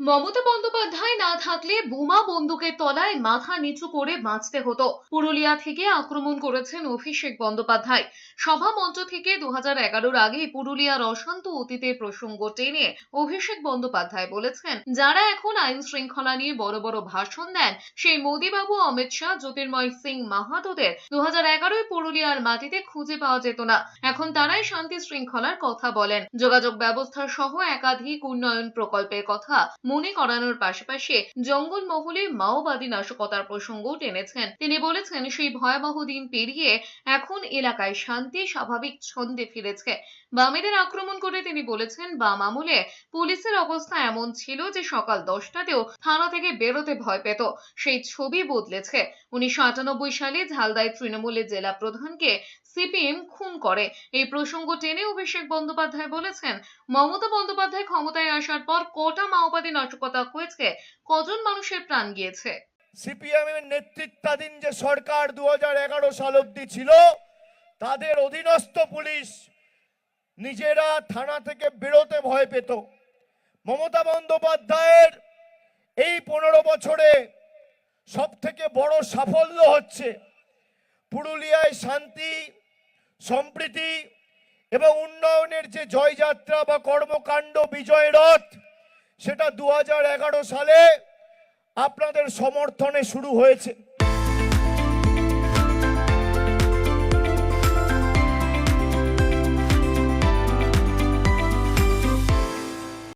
মমতা বন্দ্যোপাধ্যায় না থাকলে বোমা বন্দুকের তলায় মাথা নিচু করে বাঁচতে হতো। পুরুলিয়া থেকে আক্রমণ করেছেন অভিষেক বন্দ্যোপাধ্যায়। সভা মঞ্চ থেকে দু হাজার আগে পুরুলিয়ার অশান্ত অতীতের প্রসঙ্গ টেনে অভিষেক বন্দ্যোপাধ্যায় বলেছেন, যারা এখন আইন শৃঙ্খলা নিয়ে বড় বড় ভাষণ দেন, সেই মোদীবাবু, অমিত শাহ, জ্যোতির্ময় সিং মাহাতোদের দু হাজার এগারোয় পুরুলিয়ার মাটিতে খুঁজে পাওয়া যেত না। এখন তারাই শান্তি শৃঙ্খলার কথা বলেন। যোগাযোগ ব্যবস্থা সহ একাধিক উন্নয়ন প্রকল্পের কথা মনে করানোর পাশাপাশি জঙ্গল মহলে মাওবাদী নাশকতার প্রসঙ্গও টেনেছেন। তিনি বলেছেন, সেই ভয়াবহ দিন পেরিয়ে এখন এলাকায় শান্তি, স্বাভাবিক ছন্দে ফিরেছে। বামেদের আক্রমণ করে তিনি বলেছেন, বাম আমলে পুলিশের অবস্থা এমন ছিল যে সকাল দশটাতেও থানা থেকে বেরোতে ভয় পেত। সেই ছবি বদলেছে। উনিশশো আটানব্বই সালে ঝালদায় তৃণমূলের জেলা প্রধানকে সিপিএম খুন করে। এই প্রসঙ্গ টেনে অভিষেক বন্দ্যোপাধ্যায় বলেছেন, মমতা বন্দ্যোপাধ্যায় ক্ষমতায় আসার পর কটা মাওবাদী হয়েছে, কজন মানুষের প্রাণ গিয়েছে? সিপিএম এর নেতৃত্বাধীন যে সরকার দু সাল অব্দি ছিল, তাদের অধীনস্থ পুলিশ নিজেরা থানা থেকে বেরোতে ভয় পেত। মমতা বন্দ্যোপাধ্যায়ের এই পনেরো বছরে সব থেকে বড় সাফল্য হচ্ছে পুরুলিয়ায় শান্তি, সম্প্রীতি এবং উন্নয়নের যে জয়যাত্রা বা কর্মকাণ্ড বিজয় রথ সেটা দু হাজার এগারো সালে আপনাদের সমর্থনে শুরু হয়েছে।